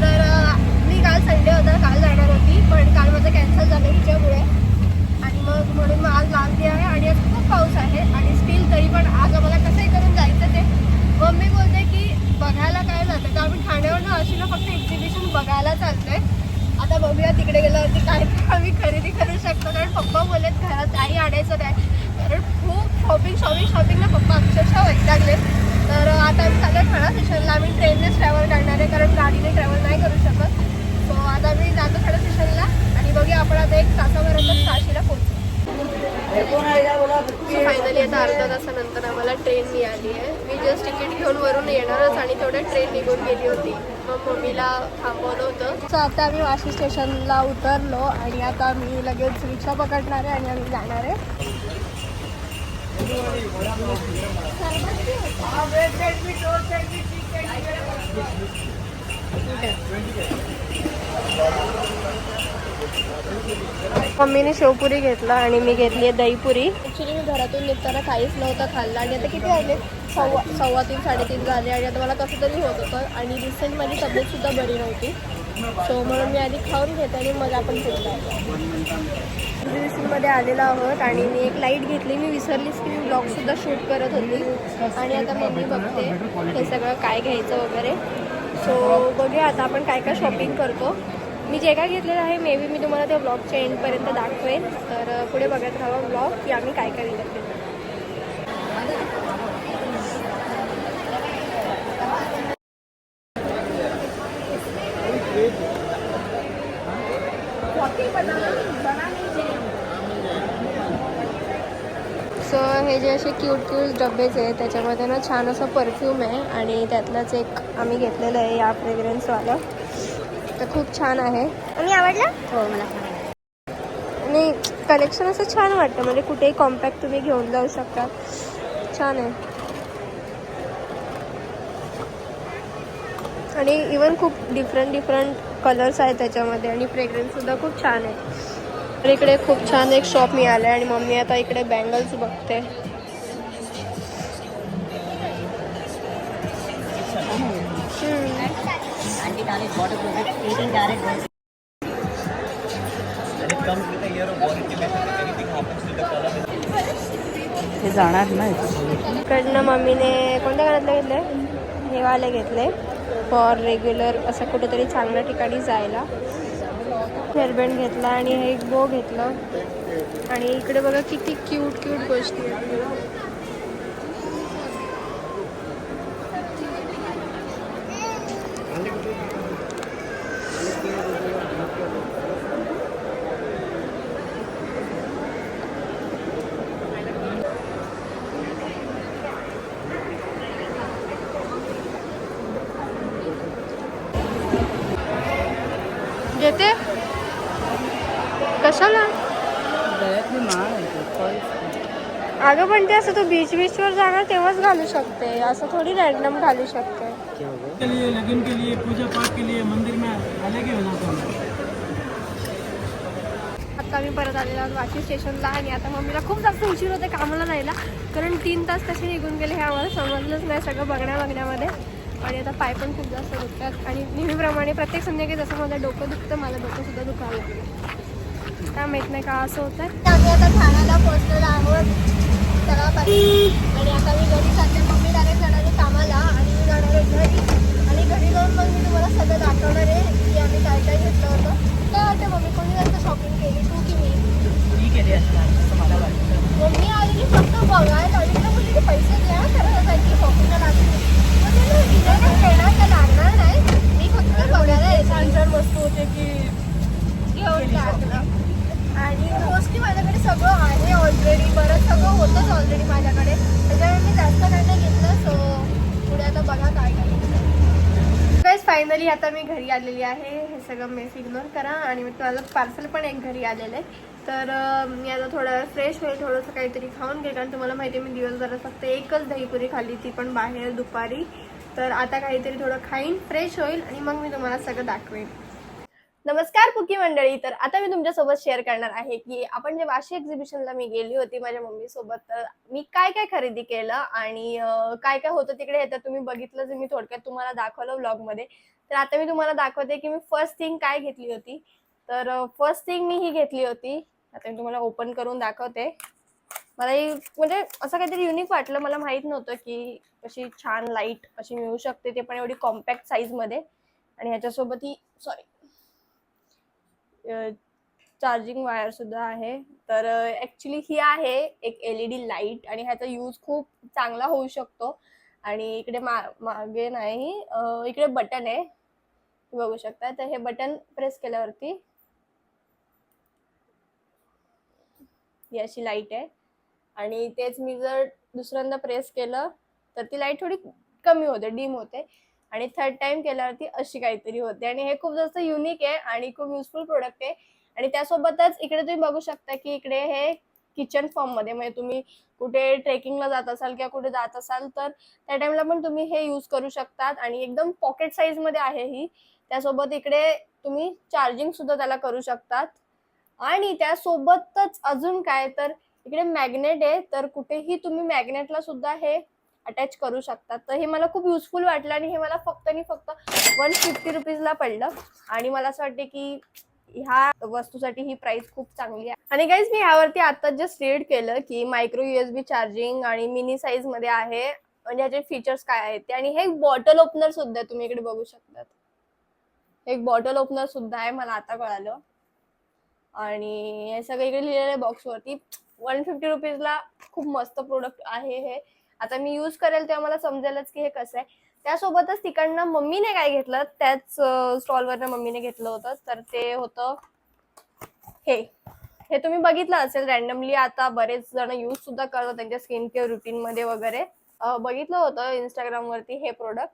तर मी काल संडे होता काल जाणार होती पण काल माझं कॅन्सल झालं हिच्यामुळे. आणि मग म्हणून मग आज लास्ट डे आहे आणि आज खूप पाऊस आहे आणि स्टील तरी पण आज आम्हाला कसंही करून जायचं ते मम्मी बोलते की बघायला काय जातं? तर आम्ही ठाण्यावरनं अशी ना फक्त एक्झिबिशन बघायला चालतोय आता बघूया तिकडे गेल्यावरती काय आम्ही खरेदी करू शकतो. कारण पप्पा बोलत घरात काही आणायचं नाही. कारण खूप शॉपिंग शॉपिंग शॉपिंगला पप्पा अक्षरशः वैतागले तर आता आम्ही चाललो ठाणा स्टेशनला आम्ही ट्रेननेच ट्रॅव्हल करणार आहे कारण गाडीने ट्रॅव्हल नाही करू शकत. सो आता मी जातो ठाणा स्टेशनला आणि बघूया आपण आता एक तासाभरातच काशीला पोहोचू. फायनली आता अर्धा तासानंतर आम्हाला ट्रेन मिळाली आहे. मी जस्ट तिकीट घेऊन वरून येणारच आणि तेवढ्या ट्रेन निघून गेली होती. मग मम्मीला थांबवलं होतं. सो आता आम्ही वाशी स्टेशनला उतरलो आणि आता मी लगेच रिक्षा पकडणार आहे आणि आम्ही जाणार आहे. मम्मीने शेवपुरी घेतला आणि मी घेतली आहे दहीपुरी. ॲक्च्युली मी घरातून निघताना काहीच नव्हतं खाल्लं आणि आता किती वाजले सव्वा सव्वा तीन साडेतीन झाले आणि आता मला कसं तरी होत होतं. आणि रिसेंट माझी तब्येतसुद्धा बरी नव्हती. सो म्हणून मी आधी खाऊन घेते आणि मग आपण मध्ये आलेलो आहोत आणि मी एक लाइट घेतली. मी विसरलीच की मी ब्लॉगसुद्धा शूट करत होती. आणि आता मम्मी बघते हे सगळं काय घ्यायचं वगैरे. सो बघूया आता आपण काय काय शॉपिंग करतो. मी जे काय घेतलेलं आहे मे बी मी तुम्हाला त्या ब्लॉगच्या एंडपर्यंत दाखवेन. तर पुढे बघत राहा ब्लॉग की आम्ही काय काय विकत घेतो सो हे जे असे क्यूट क्यूट डब्बेच आहेत. त्याच्यामध्ये ना छान असं परफ्यूम आहे आणि त्यातलंच एक आम्ही घेतलेलं आहे या फ्रेग्रन्सवालं तर खूप छान आहे. मी आवडलं? हो मला आणि कलेक्शन असं छान वाटतं. म्हणजे कुठेही कॉम्पॅक्ट तुम्ही घेऊन जाऊ शकता. छान आहे. आणि इवन खूप डिफरंट डिफरंट कलर्स आहेत त्याच्यामध्ये आणि फ्रेग्रन्ससुद्धा खूप छान आहे. तर इकडे खूप छान एक शॉप मिळालं आहे आणि मम्मी आता इकडे बँगल्स बघते. प्रूफ एटीन कॅरेट ते जाणार नाही इकडनं मम्मीने कोणत्या कानातले घेतले हे वाले घेतले. फॉर रेग्युलर असं कुठेतरी चांगल्या ठिकाणी जायला. हेअरबँड घेतला आणि हे एक बो घेतलं. आणि इकडे बघा किती क्यूट क्यूट गोष्टी आहेत घेते कशाला? गळ्यातली माळ आहे ते, choice. अगं पण ते असं तू बीच बीचवर जाणार तेव्हाच घालू शकते. असं थोडी रॅन्डम घालू शकते. के लिए लगन के लिए पूजा पाठ के लिए मंदिर में अलग ही हो जाता है आता मी परत आलेलो आहोत वाशी स्टेशनला आणि आता मम्मीला खूप जास्त उशीर होते कामाला जायला. कारण तीन तास कसे निघून गेले हे आम्हाला समजलंच नाही सगळं बघण्या बघण्यामध्ये आणि आता पाय पण खूप जास्त दुखतात. आणि नेहमीप्रमाणे प्रत्येक संध्याकाळी जसं माझं डोकं दुखतं माझं डोकं सुद्धा दुखायला लागलं. काय माहीत नाही का असं होतं आम्ही आता ठाण्याला पोहोचलेलो आहोत. तलावापाशी आणि आता मी घरी चालते मम्मी डायरेक्ट जाणार आहे कामाला आणि मी जाणार आहे घरी आणि घरी जाऊन मग मी तुम्हाला सगळं दाखवणार आहे की आम्ही काय काय घेतलं होतं काय वाटतं मम्मी कोणी जास्त शॉपिंग केली तू की मी मी केली असणार असं मला वाटतं मम्मी आली की फक्त बघायला आली तर म्हणजे पैसे द्या खर्चासाठी शॉपिंगला लागते म्हणजे विचार घेणार तर लागणार नाही मी फक्त बघायला छान छान वस्तू होते की घेऊन टाकलं आणि मोस्टली माझ्याकडे सगळं आहे ऑलरेडी बरंच सगळं होतंच ऑलरेडी माझ्याकडे त्याच्यामुळे मी जास्त काय फायनली आता मी घरी आलेली आहे हे सगळं मेस इग्नोर करा. आणि मी माझं पार्सल पण एक घरी आलेलं आहे. तर मी आता थोडं फ्रेश होईल थोडंसं काहीतरी खाऊन घे. कारण तुम्हाला माहिती आहे मी दिवसभरात फक्त एकच दहीपुरी खाल्ली. ती पण बाहेर दुपारी. तर आता काहीतरी थोडं खाईन फ्रेश होईल आणि मग मी तुम्हाला सगळं दाखवेन. नमस्कार पुकी मंडळी. तर आता मी तुमच्यासोबत शेअर करणार आहे की आपण जे वाशी एक्झिबिशनला मी गेली होती माझ्या मम्मी सोबत तर मी काय काय खरेदी केलं आणि काय काय होतं तिकडे हे तर तुम्ही बघितलं जे मी थोडक्यात तुम्हाला दाखवलं व्लॉगमध्ये तर आता मी तुम्हाला दाखवते की मी फर्स्ट थिंग काय घेतली होती. तर फर्स्ट थिंग मी ही घेतली होती. आता मी तुम्हाला ओपन करून दाखवते. मला ही म्हणजे असं काहीतरी युनिक वाटलं. मला माहीत नव्हतं की अशी छान लाइट अशी मिळू शकते ते पण एवढी कॉम्पॅक्ट साईजमध्ये आणि ह्याच्यासोबत ही सॉरी चार्जिंग वायर सुद्धा आहे. तर ॲक्च्युली ही आहे एक एल ई डी लाइट आणि ह्याचा यूज खूप चांगला होऊ शकतो. आणि इकडे मा मागे नाही इकडे बटन आहे. बघू शकता. तर हे बटन प्रेस केल्यावरती ही अशी लाइट आहे. आणि तेच मी जर दुसऱ्यांदा प्रेस केलं तर ती लाइट थोडी कमी होते डीम होते. आणि थर्ड टाइम केल्यावरती अशी काहीतरी होते. आणि हे खूप जास्त युनिक आहे आणि खूप युजफुल प्रोडक्ट आहे. आणि त्यासोबतच इकडे तुम्ही बघू शकता की इकडे हे किचन फॉर्ममध्ये. म्हणजे तुम्ही कुठे ट्रेकिंगला जात असाल किंवा कुठे जात असाल तर त्या टाइमला पण तुम्ही हे यूज करू शकतात. आणि एकदम पॉकेट साईजमध्ये आहे ही. त्यासोबत इकडे तुम्ही चार्जिंग सुद्धा त्याला करू शकतात. आणि त्यासोबतच अजून काय तर इकडे मॅग्नेट आहे तर कुठेही तुम्ही मॅग्नेटला सुद्धा हे अटॅच करू शकतात. तर हे मला खूप युजफुल वाटलं आणि हे मला फक्त आणि फक्त वन फिफ्टी रुपीजला पडलं. आणि मला असं वाटते की ह्या वस्तूसाठी ही प्राइस खूप चांगली आहे. आणि गाईज मी ह्यावरती आता जस्ट रीड केलं की मायक्रो युएसबी चार्जिंग आणि मिनी साईजमध्ये आहे. म्हणजे ह्याचे फीचर्स काय आहेत ते. आणि हे बॉटल ओपनर सुद्धा आहे तुम्ही इकडे बघू शकतात. एक बॉटल ओपनर सुद्धा आहे मला आता कळालं. आणि हे सगळं इकडे लिहिलेलं आहे बॉक्सवरती वन फिफ्टी रुपीजला खूप मस्त प्रोडक्ट आहे हे. आता मी यूज करेल तेव्हा मला समजेलच की हे कसं आहे. त्यासोबतच तिकडनं मम्मीने काय घेतलं? त्याच स्टॉलवरनं मम्मीने घेतलं होतं. तर ते होतं हे. हे तुम्ही बघितलं असेल रॅन्डमली आता बरेच जण यूज सुद्धा करतात त्यांच्या स्किन केअर रुटीन मध्ये वगैरे बघितलं होतं इंस्टाग्राम वरती हे प्रोडक्ट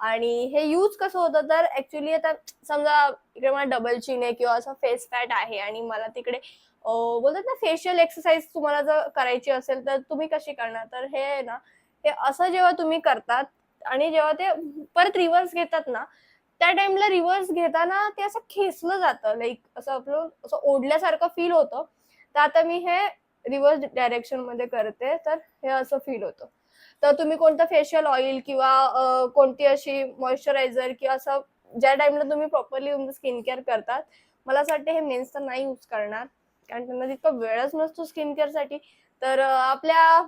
आणि हे यूज कसं होतं? तर ऍक्च्युली आता समजा इकडे मला डबल चिन आहे किंवा असं फेस फॅट आहे आणि मला तिकडे बोलतात ना फेशियल एक्सरसाइज तुम्हाला जर करायची असेल तर तुम्ही कशी करणार? तर हे आहे ना हे असं जेव्हा तुम्ही करतात आणि जेव्हा ते परत रिव्हर्स घेतात ना त्या टाइमला रिव्हर्स घेताना ते असं खेचलं जातं. लाईक असं आपलं असं ओढल्यासारखं फील होतं. तर आता मी हे रिव्हर्स डायरेक्शनमध्ये करते तर हे असं फील होतं. तर तुम्ही कोणतं फेशियल ऑइल किंवा कोणती अशी मॉइश्चरायझर किंवा असं ज्या टाइमला तुम्ही प्रॉपरली तुमचं स्किन केअर करतात मला असं वाटतं हे मेन्स तर नाही यूज करणार. कारण त्यांना तितका वेळच नसतो स्किन केअरसाठी तर आपल्या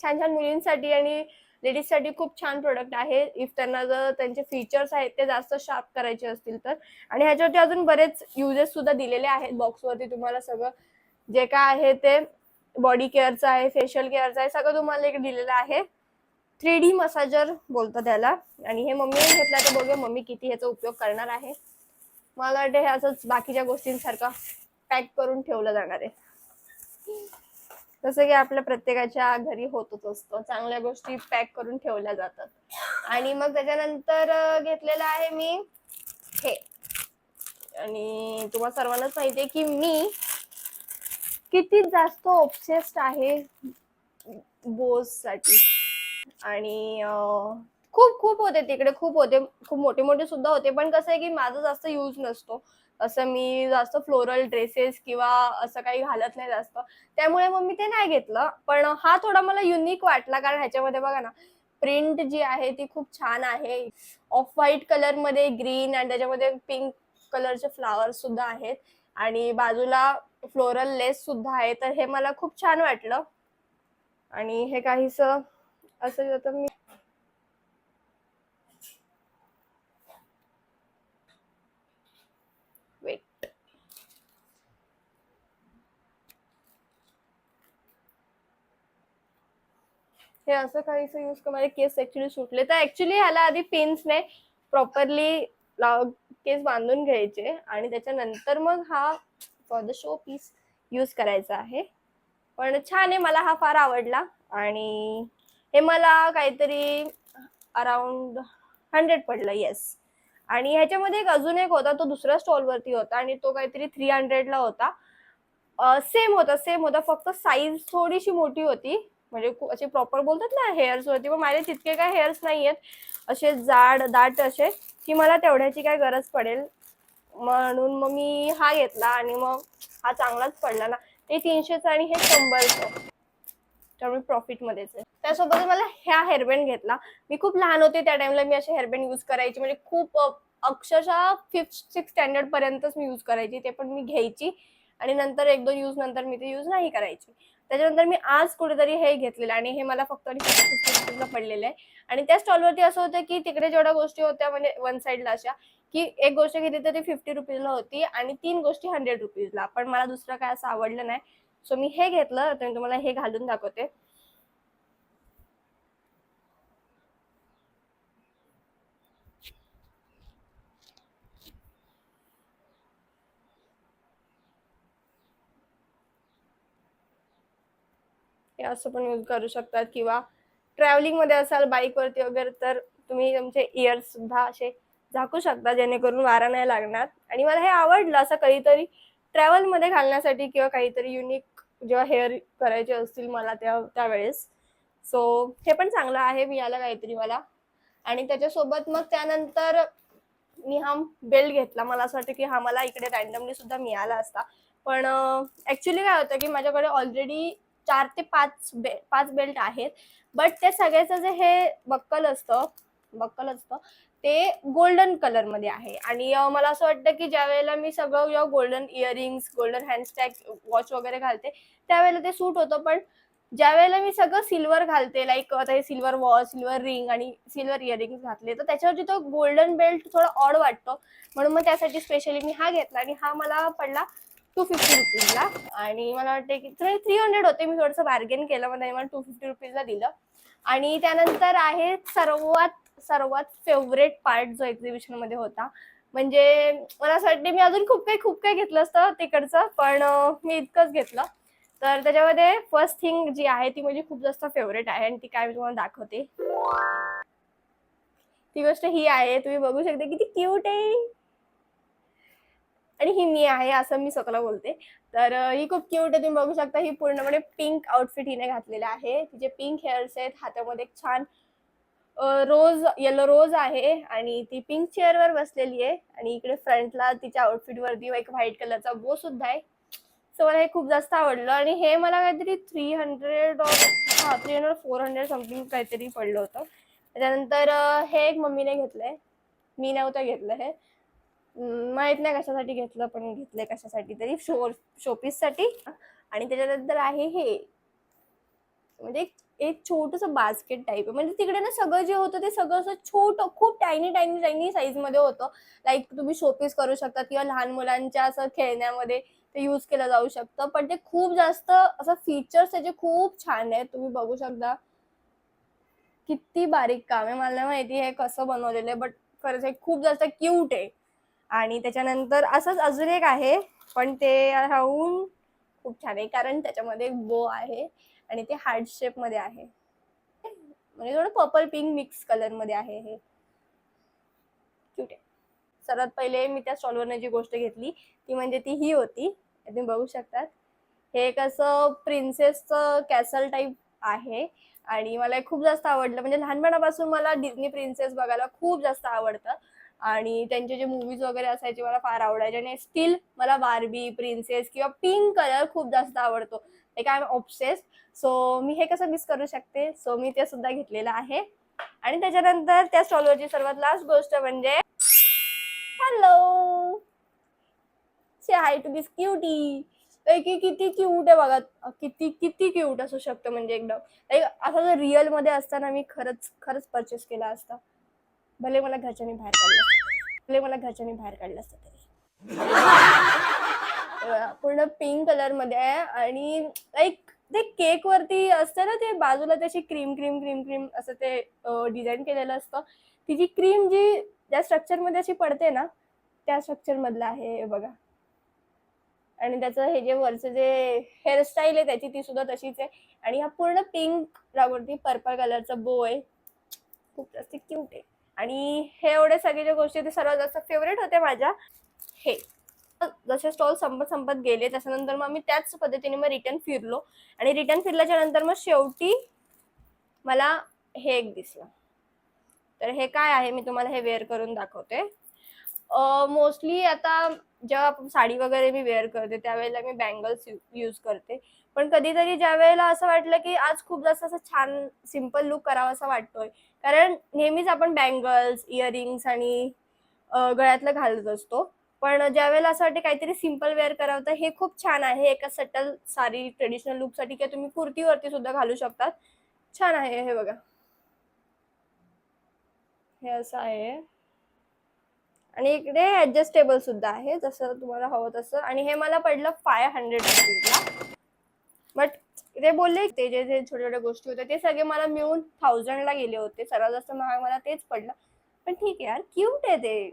छान छान मुलींसाठी आणि लेडीजसाठी खूप छान प्रोडक्ट आहे. इफ त्यांना जर त्यांचे फीचर्स आहेत ते जास्त शार्प करायचे असतील तर. आणि ह्याच्यावरती अजून बरेच युजेस सुद्धा दिलेले आहेत. बॉक्सवरती तुम्हाला सगळं जे काय आहे ते बॉडी केअरचं आहे फेशियल केअरचं आहे सगळं तुम्हाला इकडे दिलेलं आहे. थ्री डी मसाजर बोलतात त्याला आणि हे मम्मीने घेतला तर बघूया मम्मी किती ह्याचा उपयोग करणार आहे. मला वाटतं हे असंच बाकीच्या गोष्टींसारखं पॅक करून ठेवलं जाणार आहे. जसं की आपल्या प्रत्येकाच्या घरी होतच असतं. चांगल्या गोष्टी पॅक करून ठेवल्या जातात. आणि मग त्याच्यानंतर घेतलेलं आहे मी हे. आणि तुम्हाला सर्वांनाच माहिती आहे की मी किती जास्त ऑब्सेस्ड आहे बोस साठी आणि खूप खूप होते तिकडे खूप होते खूप मोठे मोठे सुद्धा होते. पण कसं आहे की माझा जास्त यूज नसतो. असं मी जास्त फ्लोरल ड्रेसेस किंवा असं काही घालत नाही जास्त. त्यामुळे मग मी ते नाही घेतलं. पण हा थोडा मला युनिक वाटला. कारण ह्याच्यामध्ये बघा ना प्रिंट जी आहे ती खूप छान आहे. ऑफ व्हाईट कलरमध्ये ग्रीन आणि त्याच्यामध्ये पिंक कलरचे फ्लावर्स सुद्धा आहेत. आणि बाजूला फ्लोरल लेस सुद्धा आहे. तर हे मला खूप छान वाटलं. आणि हे काहीस असं मी हे असं काहीच यूज कर. माझे केस ऍक्च्युली सुटले. तर ऍक्च्युली ह्याला आधी पिन्सने प्रॉपरली केस बांधून घ्यायचे आणि त्याच्यानंतर मग हा for the show piece use करायचा आहे. पण छान आहे मला हा फार आवडला आणि हे मला काहीतरी अराउंड हंड्रेड पडलं येस आणि ह्याच्यामध्ये एक अजून एक होता तो दुसऱ्या स्टॉलवरती होता आणि तो काहीतरी थ्री हंड्रेडला होता. सेम होता सेम होता. फक्त साईज थोडीशी मोठी होती. म्हणजे असे प्रॉपर बोलतात ना हेअर्स वरती. पण माझे तितके काय हेअर्स नाही आहेत असे जाड दाट असे की मला तेवढ्याची काय गरज पडेल. म्हणून मग मी हा घेतला आणि मग हा चांगलाच पडला ना. ते तीनशेचा आणि हे शंभरचं. त्यामुळे प्रॉफिटमध्येच आहे. त्यासोबत मला ह्या हेअरबँड घेतला. मी खूप लहान होते त्या टाइमला मी असे हेअरबँड यूज करायची. म्हणजे खूप अक्षरशः फिफ्थ सिक्स स्टँडर्ड पर्यंतच मी यूज करायची. ते पण मी घ्यायची. आणि नंतर एक दोन यूज नंतर मी ते यूज नाही करायची. त्याच्यानंतर मी आज कुठेतरी हे घेतलेलं आणि हे मला फक्त आणि फक्त पडलेलं आहे. आणि त्या स्टॉलवरती असं होतं की तिकडे जेवढ्या गोष्टी होत्या म्हणजे वन साईडला अशा की एक गोष्ट घेतली तर ती फिफ्टी रुपीजला होती आणि तीन गोष्टी हंड्रेड रुपीजला पण मला दुसरं काय असं आवडलं नाही. सो मी हे घेतलं तर मी तुम्हाला हे घालून दाखवते. हे असं पण यूज करू शकतात किंवा ट्रॅव्हलिंगमध्ये असाल बाईकवरती वगैरे तर तुम्ही तुमचे इयर्स सुद्धा असे झाकू शकता जेणेकरून वारा नाही लागणार. आणि मला हे आवडलं असं काहीतरी ट्रॅव्हलमध्ये घालण्यासाठी किंवा काहीतरी युनिक जेव्हा हेअर करायचे असतील मला त्या त्यावेळेस. सो हे पण चांगलं आहे मी याला काहीतरी मला. आणि त्याच्यासोबत मग त्यानंतर मी हा बेल्ट घेतला. मला असं वाटतं की हा मला इकडे रॅन्डमली सुद्धा मिळाला असता. पण ऍक्च्युली काय होतं की माझ्याकडे ऑलरेडी चार ते पाच बे पाच बेल्ट आहेत. बट त्या सगळ्याचं जे हे बक्कल असतं बक्कल असतं ते गोल्डन कलरमध्ये आहे. आणि मला असं वाटतं की ज्या वेळेला मी सगळं या गोल्डन इयरिंग्स गोल्डन हँडस्टॅग वॉच वगैरे घालते त्यावेळेला ते सूट होतं. पण ज्या वेळेला मी सगळं सिल्वर घालते लाईक आता हे सिल्वर वॉच सिल्वर रिंग आणि सिल्वर इयरिंग्स घातले तर त्याच्यावरती तो गोल्डन बेल्ट थोडा ऑड वाटतो. म्हणून मग त्यासाठी स्पेशली मी हा घेतला आणि हा मला पडला टू फिफ्टी रुपीजला आणि मला वाटते की थ्री हंड्रेड होते. मी थोडंसं बार्गेन केलं मग मला टू फिफ्टी रुपीजला दिलं. आणि त्यानंतर आहे सर्वात सर्वात फेवरेट पार्ट जो एक्झिबिशनमध्ये होता. म्हणजे मला असं वाटते मी अजून खूप काही खूप काही घेतलं असतं तिकडचं पण मी इतकंच घेतलं. तर त्याच्यामध्ये फर्स्ट थिंग जी आहे ती माझी खूप जास्त फेवरेट आहे. आणि ती काय मी तुम्हाला दाखवते. ती गोष्ट ही आहे तुम्ही बघू शकता किती क्यूट आहे. आणि ही मी आहे असं मी स्वतःला बोलते. तर ही खूप क्यूट आहे तुम्ही बघू शकता ही पूर्णपणे पिंक आउटफिट हिने घातलेलं आहे. तिचे पिंक हेअर्स आहेत हातामध्ये एक छान रोज येलो रोज आहे आणि ती पिंक चेअरवर बसलेली आहे आणि इकडे फ्रंटला तिच्या आउटफिटवरती एक व्हाईट कलरचा बो सुद्धा आहे. सो मला हे खूप जास्त आवडलं आणि हे मला काहीतरी थ्री हंड्रेड हा three hundred four hundred something काहीतरी पडलं होतं. त्याच्यानंतर हे एक मम्मीने घेतलंय. मी नव्हतं घेतलं हे. माहीत नाही कशासाठी घेतलं पण घेतलंय कशासाठी तरी शो शोपीससाठी. आणि त्याच्यानंतर आहे हे. म्हणजे एक- छोटस बास्केट टाईप आहे. म्हणजे तिकडे ना सगळं जे होतं ते सगळं असं छोट खूप टायनी टायनी टायनी साईजमध्ये होतं. लाईक तुम्ही शोपीस करू शकता किंवा लहान मुलांच्या असं खेळण्यामध्ये ते यूज केलं जाऊ शकतं. पण ते खूप जास्त असं फीचर्स त्याचे खूप छान आहेत. तुम्ही बघू शकता. किती बारीक काम आहे. मला माहिती हे कसं बनवलेलं आहे बट खरंच हे खूप जास्त क्यूट आहे. आणि त्याच्यानंतर असंच अजून एक आहे पण ते राहून खूप छान आहे कारण त्याच्यामध्ये एक बो आहे आणि ते हार्ट शेपमध्ये आहे. म्हणजे थोडं पर्पल पिंक मिक्स कलरमध्ये आहे हे. क्यूट आहे. सर्वात पहिले मी त्या स्टॉलवरनं जी गोष्ट घेतली ती म्हणजे ती ही होती. तुम्ही बघू शकतात. हे एक असं प्रिन्सेसचं कॅसल टाईप आहे आणि मला खूप जास्त आवडलं. म्हणजे लहानपणापासून मला डिझनी प्रिन्सेस बघायला खूप जास्त आवडतं. आणि त्यांचे जे मूवीज वगैरे असायचे मला फार आवडायचे. आणि स्टील मला बार्बी प्रिन्सेस किंवा पिंक कलर खूप जास्त आवडतो. एक आय एम ऑब्सेस सो मी हे कसं मिस करू शकते? सो मी ते सुद्धा घेतलेलं आहे. आणि त्याच्यानंतर त्या स्टॉलवरची सर्वात लास्ट गोष्ट म्हणजे hello say hi to this cutie की किती क्यूट आहे बघा. किती किती क्यूट असू शकतं म्हणजे एकदम. लाईक असं जर रिअलमध्ये असताना मी खरंच खरंच परचेस केला असता. भले मला घरच्यांनी बाहेर काढलं असतं भले मला घरच्यांनी बाहेर काढलं असतं तरी. पूर्ण पिंक कलरमध्ये आहे आणि लाईक ते केक वरती असतं ना ते बाजूला त्याची क्रीम क्रीम क्रीम क्रीम असं ते डिझाईन केलेलं असतं. तिची क्रीम जी ज्या स्ट्रक्चरमध्ये अशी पडते ना त्या स्ट्रक्चरमधलं आहे बघा. आणि त्याचं हे जे वरचं जे हेअरस्टाईल आहे त्याची ती सुद्धा तशीच आहे. आणि हा पूर्ण पिंक वरती पर्पल कलरचा बो आहे. खूप जास्त क्यूट आहे. आणि हे एवढे सगळे जे गोष्टी ते सर्वात जास्त फेवरेट होते माझ्या. हे. जसे स्टॉल संपत संपत गेले त्याच्यानंतर मग मी त्याच पद्धतीने मग रिटर्न फिरलो. आणि रिटर्न फिरल्याच्या नंतर मग शेवटी मला हे एक दिसलं. तर हे काय आहे? मी तुम्हाला हे वेअर करून दाखवते. मोस्टली आता जेव्हा साडी वगैरे मी वेअर करते त्यावेळेला मी बँगल्स यूज करते. पण कधीतरी ज्या वेळेला असं वाटलं की आज खूप जास्त असं छान सिंपल लुक करावा असा वाटतोय. कारण नेहमीच आपण बँगल्स इयरिंग्स आणि गळ्यातलं घालत असतो. पण ज्या वेळेला असं वाटतं काहीतरी सिंपल वेअर करावं तर हे खूप छान आहे. एका सटल साडी ट्रेडिशनल लुकसाठी किंवा तुम्ही कुर्तीवरती सुद्धा घालू शकतात. छान आहे हे बघा. हे असं आहे. आणि इकडे ऍडजस्टेबल सुद्धा आहे जसं तुम्हाला हवं तसं. आणि हे मला पडलं फाय हंड्रेड रुपीजला बट ते बोलले ते जे जे छोट्या छोट्या गोष्टी होत्या ते सगळे मला मिळून थाउजंडला गेले होते. सर्वात जास्त महाग मला तेच पडलं. पण ठीक आहे यार क्यूट आहे ते.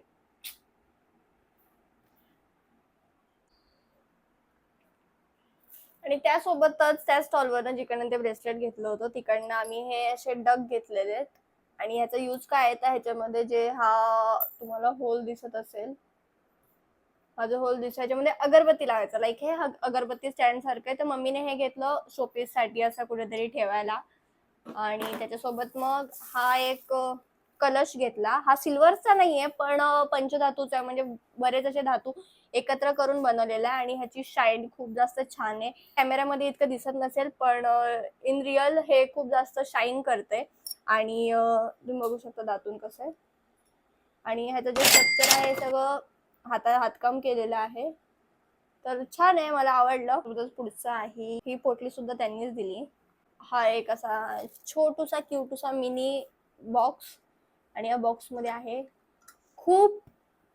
आणि त्यासोबतच त्या स्टॉलवरनं जिकडनं ते ब्रेसलेट घेतलं होतं तिकडनं आम्ही हे असे डग घेतलेले आहेत आणि ह्याचा यूज काय आहे तर ह्याच्यामध्ये जे हा तुम्हाला होल दिसत असेल माझं होल दिसतो म्हणजे अगरबत्ती लावायचा. लाईक हे अगरबत्ती स्टँड सारखं आहे. तर मम्मीने हे घेतलं शोपीससाठी असं कुठेतरी ठेवायला. आणि त्याच्यासोबत मग हा एक कलश घेतला. हा सिल्वरचा नाहीये पण पंचधातूचा आहे. म्हणजे बरेच असे धातू एकत्र करून बनवलेला आहे. आणि ह्याची शाईन खूप जास्त छान आहे. कॅमेऱ्यामध्ये इतकं दिसत नसेल पण इन रिअल हे खूप जास्त शाईन करते आणि तुम्ही बघू शकता दातून कसं आहे. आणि ह्याचं जे स्ट्रक्चर आहे सगळं हातात हातकाम केलेलं आहे. तर छान आहे मला आवडलं. पुढचं आहे ही पोटली सुद्धा त्यांनीच दिली. हा एक असा छोटूसा क्यूटूसा मिनी बॉक्स. आणि या बॉक्समध्ये आहे खूप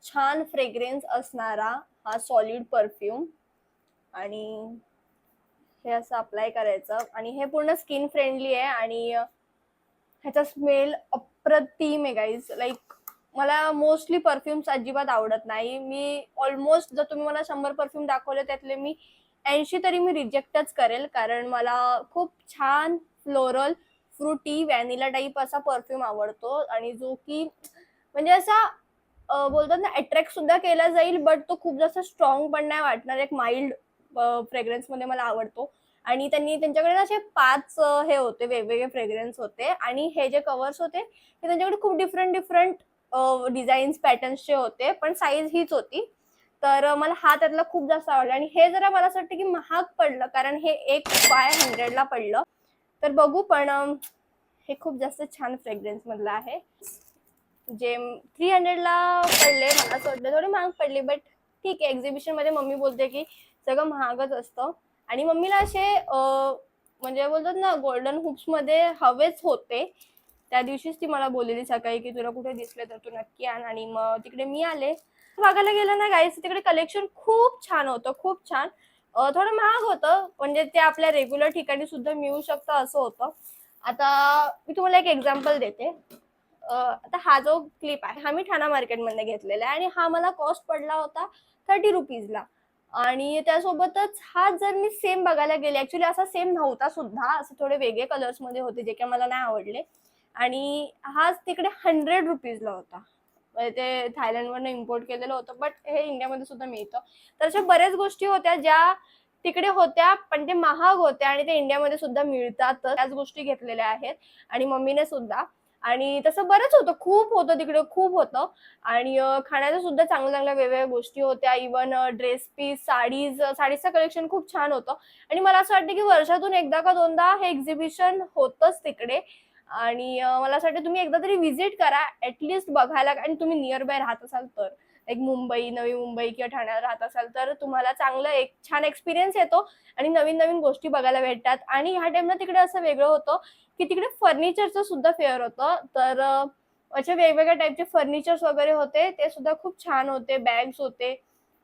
छान फ्रेग्रेन्स असणारा हा सॉलिड परफ्यूम. आणि हे असं अप्लाय करायचं. आणि हे पूर्ण स्किन फ्रेंडली आहे. आणि ह्याचा स्मेल अप्रतिम आहे गाईज लाईक मला मोस्टली परफ्युम्स अजिबात आवडत नाही. मी ऑलमोस्ट जर तुम्ही मला शंभर परफ्यूम दाखवले त्यातले मी ऐंशी तरी मी रिजेक्टच करेल. कारण मला खूप छान फ्लोरल फ्रुटी व्हॅनिला टाईप असा परफ्यूम आवडतो. आणि जो की म्हणजे असा बोलतात ना अट्रॅक्ट सुद्धा केला जाईल बट तो खूप जास्त स्ट्रॉंग पण नाही वाटणार. एक माइल्ड फ्रेग्रन्समध्ये मला आवडतो. आणि त्यांनी त्यांच्याकडे असे पाच हे होते वेगवेगळे फ्रेग्रन्स होते. आणि हे जे कवर्स होते ते त्यांच्याकडे खूप डिफरंट डिफरंट डिझाईन्स पॅटर्न्सचे होते पण साईज हीच होती. तर मला हा त्यातला खूप जास्त आवडला आणि हे जरा मला असं वाटतं की महाग पडलं कारण हे एक फाय हंड्रेडला पडलं. तर बघू पण हे खूप जास्त छान फ्रेग्रन्स मधलं आहे. जे थ्री हंड्रेडला पडले मला असं वाटलं थोडी महाग पडले बट ठीक आहे एक्झिबिशनमध्ये मम्मी बोलते की सगळं महागच असतं. आणि मम्मीला असे म्हणजे बोलतात ना गोल्डन हुक्समध्ये हवेच होते. त्या दिवशीच ती मला बोललेली सकाळी की तुला कुठे दिसले तर तू नक्की आण आणि मग तिकडे मी आले. बघायला गेलं ना गाईस तिकडे कलेक्शन खूप छान होतं खूप छान. थोडं महाग होतं म्हणजे ते आपल्या रेग्युलर ठिकाणी सुद्धा मिळू शकतं असं होतं. आता मी तुम्हाला एक एक्झाम्पल देते. आता हा जो क्लिप आहे हा मी ठाणा मार्केटमध्ये घेतलेला आहे आणि हा मला कॉस्ट पडला होता थर्टी रुपीजला आणि त्यासोबतच हा जर मी सेम बघायला गेले ऍक्च्युली असा सेम नव्हता सुद्धा असं थोडे वेगळे कलर्समध्ये होते जे काही मला नाही आवडले. आणि हाच तिकडे हंड्रेड रुपीजला होता. म्हणजे ते थायलंडवरनं इम्पोर्ट केलेलं होतं बट हे इंडियामध्ये सुद्धा मिळतं. तर अशा बऱ्याच गोष्टी होत्या ज्या तिकडे होत्या पण ते महाग होत्या आणि ते इंडियामध्ये सुद्धा मिळतात त्याच गोष्टी घेतलेल्या आहेत आणि मम्मीने सुद्धा. आणि तसं बरंच होतं खूप होतं तिकडे खूप होतं. आणि खाण्याचं खाण्याच्या सुद्धा चांगल्या चांगल्या वेगवेगळ्या गोष्टी होत्या. इवन ड्रेस पीस साडीज साडीचं कलेक्शन खूप छान होतं. आणि मला असं वाटतं की वर्षातून एकदा का दोनदा हे एक्झिबिशन होतच तिकडे. आणि मला असं वाटतं तुम्ही एकदा तरी व्हिजिट करा ऍटलिस्ट बघायला आणि तुम्ही नियर बाय राहत असाल तर. एक मुंबई नवी मुंबई किंवा ठाण्यात राहत असाल तर तुम्हाला चांगलं एक छान एक्सपिरियन्स येतो आणि नवीन नवीन गोष्टी बघायला भेटतात. आणि ह्या टाइमला तिकडे असं वेगळं होतं की तिकडे फर्निचरचं सुद्धा फेअर होतं. तर असे वेगवेगळ्या टाईपचे फर्निचर्स वगैरे होते. ते सुद्धा खूप छान होते बॅग्स होते.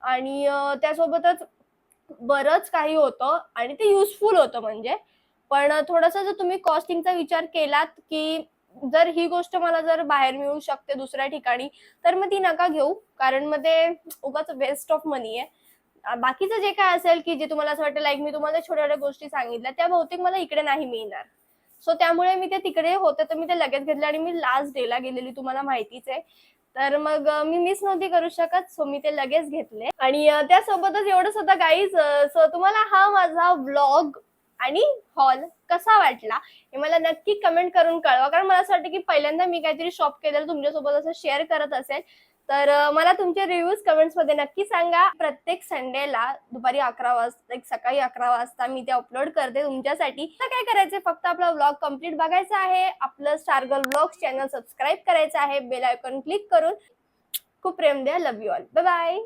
आणि त्यासोबतच बरंच काही होतं आणि ते युजफुल होतं म्हणजे. पण थोडंसं जर तुम्ही कॉस्टिंगचा विचार केलात की जर ही गोष्ट मला जर बाहेर मिळू शकते दुसऱ्या ठिकाणी तर मग ती नका घेऊ. कारण मग ते उगाच वेस्ट ऑफ मनी आहे. बाकीचं जे काय असेल की जे तुम्हाला असं वाटतं लाईक मी तुम्हाला छोट्या छोट्या गोष्टी सांगितल्या त्या बहुतेक मला इकडे नाही मिळणार. सो त्यामुळे मी ते तिकडे होते तर मी ते लगेच घेतले आणि मी लास्ट डेला गेलेली तुम्हाला माहितीच आहे. तर मग मी मिस नव्हती करू शकत सो मी ते लगेच घेतले. आणि त्यासोबतच एवढं सुद्धा गाईज सो तुम्हाला हा माझा व्लॉग आणि हॉल कसा वाटला? हे मला नक्की कमेंट करून कळवा. कारण मला असं वाटतं की पहिल्यांदा मी काहीतरी शॉप केलेलं तुमच्यासोबत असं शेअर करत असेल. तर मला तुमचे रिव्ह्यूज कमेंट्समध्ये नक्की सांगा. प्रत्येक संडेला दुपारी अकरा वाजता एक सकाळी अकरा वाजता मी ते अपलोड करते तुमच्यासाठी. तर काय करायचं फक्त आपला व्लॉग कंप्लीट बघायचा आहे. आपलं स्टारगल व्लॉग चॅनल सबस्क्राईब करायचं आहे. बेल आयकॉन क्लिक करून. खूप प्रेम द्या. Love you all bye bye